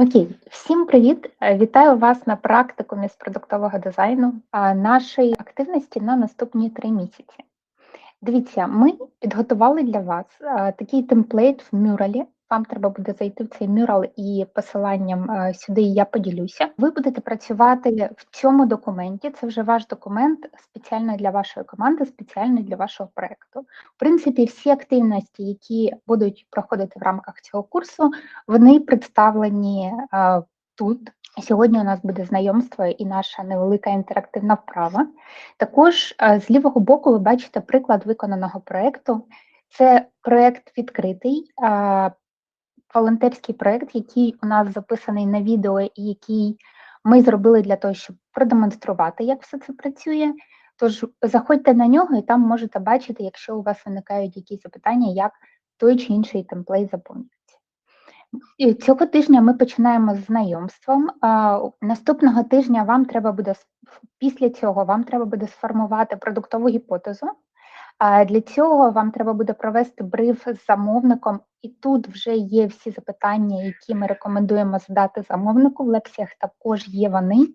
Окей, всім привіт! Вітаю вас на практикумі з продуктового дизайну нашої активності на наступні три місяці. Дивіться, ми підготували для вас такий темплейт в мюралі. Вам треба буде зайти в цей мюрал і посиланням сюди я поділюся. Ви будете працювати в цьому документі. Це вже ваш документ спеціально для вашої команди, спеціально для вашого проекту. В принципі, всі активності, які будуть проходити в рамках цього курсу, вони представлені а, тут. Сьогодні у нас буде знайомство і наша невелика інтерактивна вправа. Також з лівого боку ви бачите приклад виконаного проєкту. Це проєкт відкритий, волонтерський проєкт, який у нас записаний на відео і який ми зробили для того, щоб продемонструвати, як все це працює. Тож заходьте на нього і там можете бачити, якщо у вас виникають якісь запитання, як той чи інший темплейт заповнюється. Цього тижня ми починаємо з знайомством. Наступного тижня вам треба буде після цього вам треба буде сформувати продуктову гіпотезу. Для цього вам треба буде провести бриф з замовником, і тут вже є всі запитання, які ми рекомендуємо задати замовнику. В лекціях також є вони.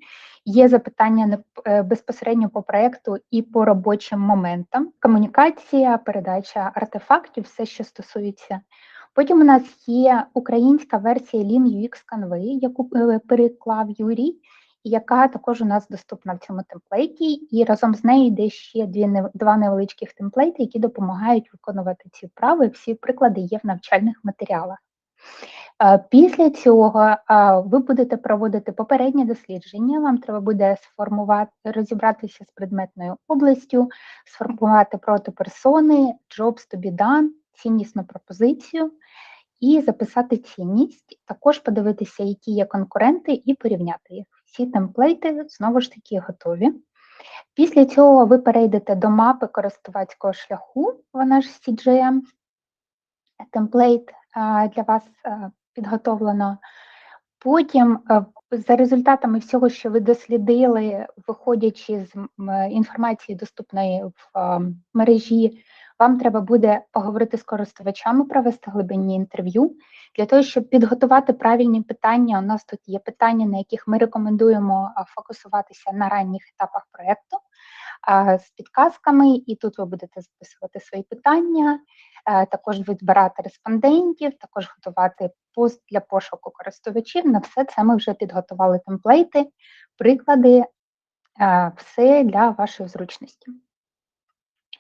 Є запитання е, безпосередньо по проекту і по робочим моментам. Комунікація, передача артефактів, все, що стосується. Потім у нас є українська версія Lean UX Canva, яку е, переклав Юрій, яка також у нас доступна в цьому темплейті. І разом з нею йде ще дві два невеличких темплейти, які допомагають виконувати ці вправи. Всі приклади є в навчальних матеріалах. Е, Після цього е, ви будете проводити попереднє дослідження. Вам треба буде сформувати розібратися з предметною областю, сформувати проти персони, jobs to be done, ціннісну пропозицію і записати цінність. Також подивитися, які є конкуренти, і порівняти їх. Всі темплейти знову ж таки готові. Після цього ви перейдете до мапи користувацького шляху, вона ж CGM, темплейт для вас підготовлено. Потім, за результатами всього, що ви дослідили, виходячи з е, інформації, доступної в мережі, вам треба буде поговорити з користувачами, провести глибинні інтерв'ю. Для того, щоб підготувати правильні питання, у нас тут є питання, на яких ми рекомендуємо фокусуватися на ранніх етапах проєкту з підказками, і тут ви будете записувати свої питання, також відбирати респондентів, також готувати пост для пошуку користувачів. На все це ми вже підготували темплейти, приклади, все для вашої зручності.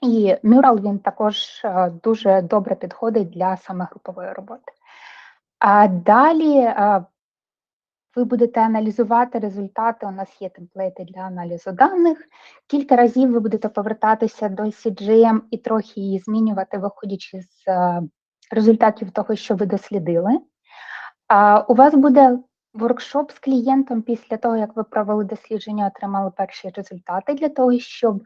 І Mural він також е, дуже добре підходить для саме групової роботи. А далі е, ви будете аналізувати результати. У нас є темплейти для аналізу даних. Кілька разів ви будете повертатися до CGM і трохи її змінювати, виходячи з е, результатів того, що ви дослідили. У вас буде воркшоп з клієнтом після того, як ви провели дослідження, отримали перші результати для того, щоб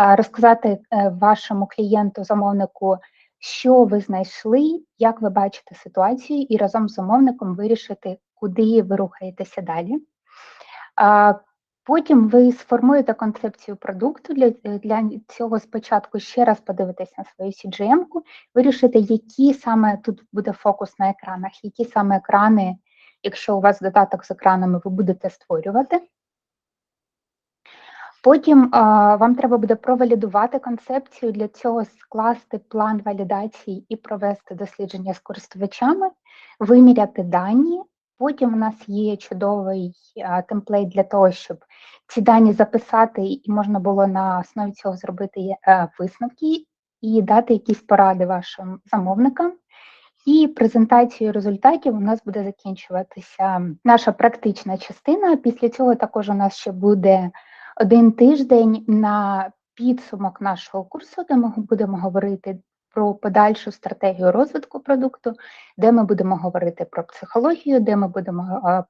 е, розказати е, вашому клієнту, замовнику, що ви знайшли, як ви бачите ситуацію, і разом з замовником вирішити, куди ви рухаєтеся далі. Потім ви сформуєте концепцію продукту. Для, для цього спочатку ще раз подивитесь на свою CGM-ку, вирішити, які саме тут буде фокус на екранах, які саме екрани, якщо у вас додаток з екранами, ви будете створювати. Потім а, вам треба буде провалідувати концепцію, для цього скласти план валідації і провести дослідження з користувачами, виміряти дані. Потім у нас є чудовий а, темплейт для того, щоб ці дані записати, і можна було на основі цього зробити е, висновки і дати якісь поради вашим замовникам. І презентацією результатів у нас буде закінчуватися наша практична частина. Після цього також у нас ще буде один тиждень на підсумок нашого курсу, де ми будемо говорити про подальшу стратегію розвитку продукту, де ми будемо говорити про психологію, де ми будемо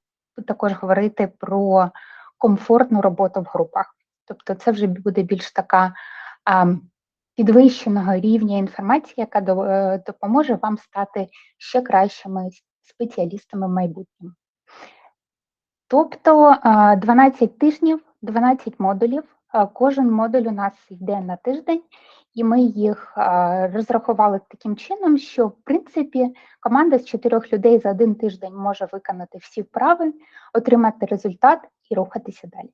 також говорити про комфортну роботу в групах. Тобто, це вже буде більш така підвищеного рівня інформації, яка е, допоможе вам стати ще кращими спеціалістами в майбутньому. Тобто 12 тижнів, 12 модулів. Кожен модуль у нас йде на тиждень, і ми їх розрахували таким чином, що в принципі команда з чотирьох людей за один тиждень може виконати всі вправи, отримати результат і рухатися далі.